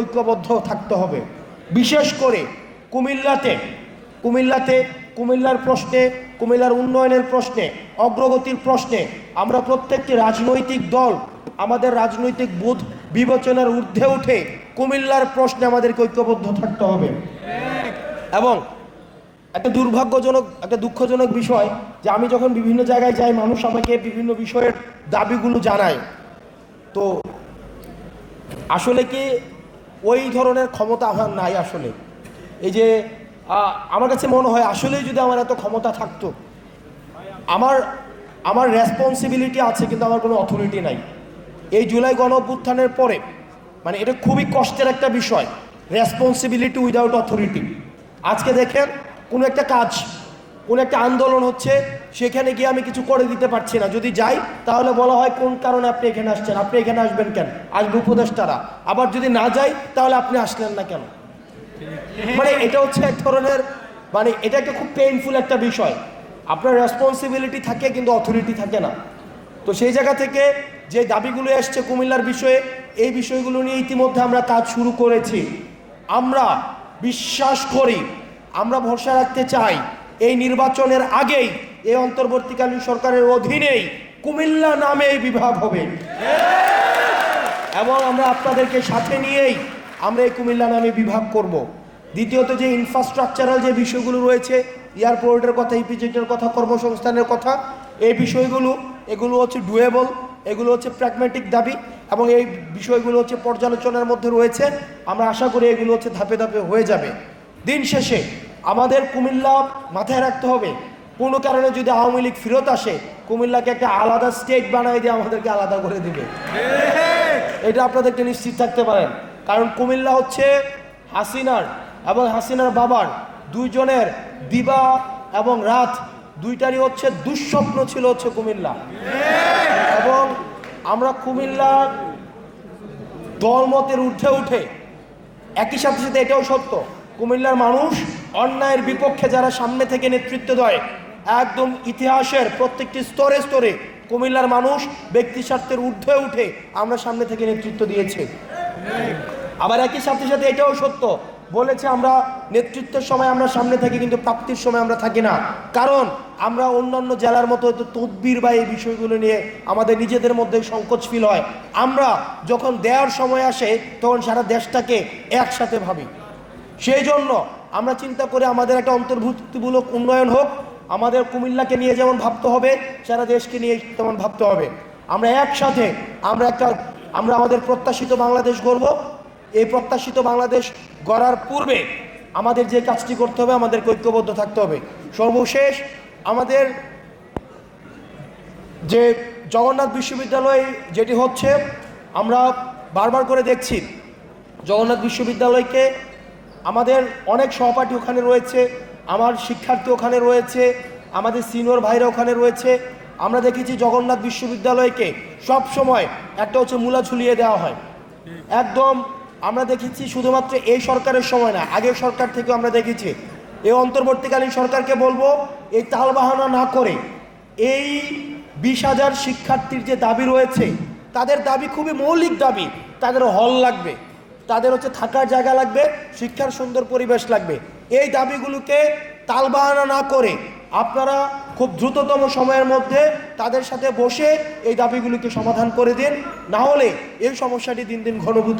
ঐক্যবদ্ধ থাকতে হবে। বিশেষ করে কুমিল্লাতে কুমিল্লাতে, কুমিল্লার প্রশ্নে, কুমিল্লার উন্নয়নের প্রশ্নে, অগ্রগতির প্রশ্নে আমরা প্রত্যেকটি রাজনৈতিক দল, আমাদের রাজনৈতিক বোধ বিবেচনার ঊর্ধ্বে উঠে কুমিল্লার প্রশ্নে আমাদেরকে ঐক্যবদ্ধ থাকতে হবে। এবং একটা দুর্ভাগ্যজনক, একটা দুঃখজনক বিষয় যে আমি যখন বিভিন্ন জায়গায় যাই, মানুষ আমাকে বিভিন্ন বিষয়ের দাবিগুলো জানায়। তো আসলে কি ওই ধরনের ক্ষমতা আমার নাই আসলে। এই যে আমার কাছে মনে হয় আসলেই যদি আমার এত ক্ষমতা থাকতো, আমার আমার রেসপন্সিবিলিটি আছে কিন্তু আমার কোনো অথরিটি নাই। এই জুলাই গণ অভ্যুত্থানের পরে মানে এটা খুবই কষ্টের একটা বিষয় রেসপন্সিবিলিটি উইদাউট অথরিটি আজকে দেখেন, কোনো একটা কাজ কোনো একটা আন্দোলন হচ্ছে, সেখানে গিয়ে আমি কিছু করে দিতে পারছি না। যদি যাই, তাহলে বলা হয় কোন কারণে আপনি এখানে আসছেন? আপনি এখানে আসবেন কেন? আসবে উপদেষ্টারা। আবার যদি না যাই, তাহলে আপনি আসলেন না কেন? মানে এটা হচ্ছে এক ধরনের মানে এটা একটা খুব পেইনফুল একটা বিষয়। আপনার রেসপন্সিবিলিটি থাকে, কিন্তু অথরিটি থাকে না। তো সেই জায়গা থেকে যে দাবিগুলো এসছে কুমিল্লার বিষয়ে, এই বিষয়গুলো নিয়ে ইতিমধ্যে আমরা কাজ শুরু করেছি। আমরা বিশ্বাস করি, আমরা ভরসা রাখতে চাই এই নির্বাচনের আগেই এই অন্তর্বর্তীকালীন সরকারের অধীনেই কুমিল্লা নামে বিভাগ হবে। এবং আমরা আপনাদেরকে সাথে নিয়েই আমরা এই কুমিল্লা নামে বিভাগ করব। দ্বিতীয়ত যে ইনফ্রাস্ট্রাকচারাল যে বিষয়গুলো রয়েছে এয়ারপোর্টের কথা ইপিজেটের কথা, কর্মসংস্থানের কথা, এই বিষয়গুলো, এগুলো হচ্ছে ডুয়েবল এগুলো হচ্ছে প্র্যাগমেটিক দাবি এবং এই বিষয়গুলো হচ্ছে পর্যালোচনার মধ্যে রয়েছে। আমরা আশা করি এগুলো হচ্ছে ধাপে ধাপে হয়ে যাবে। দিন শেষে আমাদের কুমিল্লা মাথায় রাখতে হবে। কোনো কারণে যদি আওয়ামী লীগ ফেরত আসে, কুমিল্লাকে একটা আলাদা স্টেট বানাই দিয়ে আমাদেরকে আলাদা করে দিবে। এটা আপনাদেরকে নিশ্চিত থাকতে পারেন। কারণ কুমিল্লা হচ্ছে হাসিনার এবং হাসিনার বাবার দুইজনের দিবা এবং রাত দুইটারই হচ্ছে দুঃস্বপ্ন ছিল হচ্ছে কুমিল্লা। এবং আমরা কুমিল্লা দলমতের ঊর্ধ্বে উঠে একই সাথে সাথে এটাও সত্য, কুমিল্লার মানুষ অন্যায়ের বিপক্ষে যারা সামনে থেকে নেতৃত্ব দেয়, একদম ইতিহাসের প্রত্যেকটি স্তরে স্তরে কুমিল্লার মানুষ ব্যক্তি স্বার্থের ঊর্ধ্বে উঠে আমরা সামনে থেকে নেতৃত্ব দিয়েছি। আবার একই সাথে সাথে এটাও সত্য, বলেছে আমরা নেতৃত্বের সময় আমরা সামনে থাকি কিন্তু প্রাপ্তির সময় আমরা থাকি না। কারণ আমরা অন্যান্য জেলার মতো হয়তো তদবির বা এই বিষয়গুলো নিয়ে আমাদের নিজেদের মধ্যে সংকোচ ফিল হয়। আমরা যখন দেওয়ার সময় আসে তখন সারা দেশটাকে একসাথে ভাবি। সেই জন্য আমরা চিন্তা করে আমাদের একটা অন্তর্ভুক্তিমূলক উন্নয়ন হোক, আমাদের কুমিল্লাকে নিয়ে যেমন ভাবতে হবে, সারা দেশকে নিয়ে তেমন ভাবতে হবে। আমরা একসাথে আমরা একটা, আমরা আমাদের প্রত্যাশিত বাংলাদেশ গড়ব। এই প্রত্যাশিত বাংলাদেশ গড়ার পূর্বে আমাদের যে কাজটি করতে হবে আমাদের ঐক্যবদ্ধ থাকতে হবে। সর্বশেষ আমাদের যে জগন্নাথ বিশ্ববিদ্যালয় যেটি হচ্ছে, আমরা বারবার করে দেখছি, জগন্নাথ বিশ্ববিদ্যালয়কে আমাদের অনেক সহপাঠী ওখানে রয়েছে, আমার শিক্ষার্থী ওখানে রয়েছে, আমাদের সিনিয়র ভাইরা ওখানে রয়েছে। আমরা দেখেছি জগন্নাথ বিশ্ববিদ্যালয়কে সব সময় একটা হচ্ছে মূলা ঝুলিয়ে দেওয়া হয়। একদম আমরা দেখেছি শুধুমাত্র এই সরকারের সময় না, আগের সরকার থেকেও আমরা দেখেছি। এই অন্তর্বর্তীকালীন সরকারকে বলব, এই তালবাহানা না করে এই বিশ হাজার শিক্ষার্থীর যে দাবি রয়েছে, তাদের দাবি খুবই মৌলিক দাবি, তাদের হল লাগবে। তাদের হচ্ছে থাকার জায়গা লাগবে, শিক্ষার সুন্দর পরিবেশ লাগবে। এই দাবিগুলোকে তালবাহানা না করে আপনারা খুব দ্রুততম সময়ের মধ্যে তাদের সাথে বসে এই দাবিগুলিকে সমাধান করে দিন। না হলে এই সমস্যাটি দিন দিন ঘনীভূত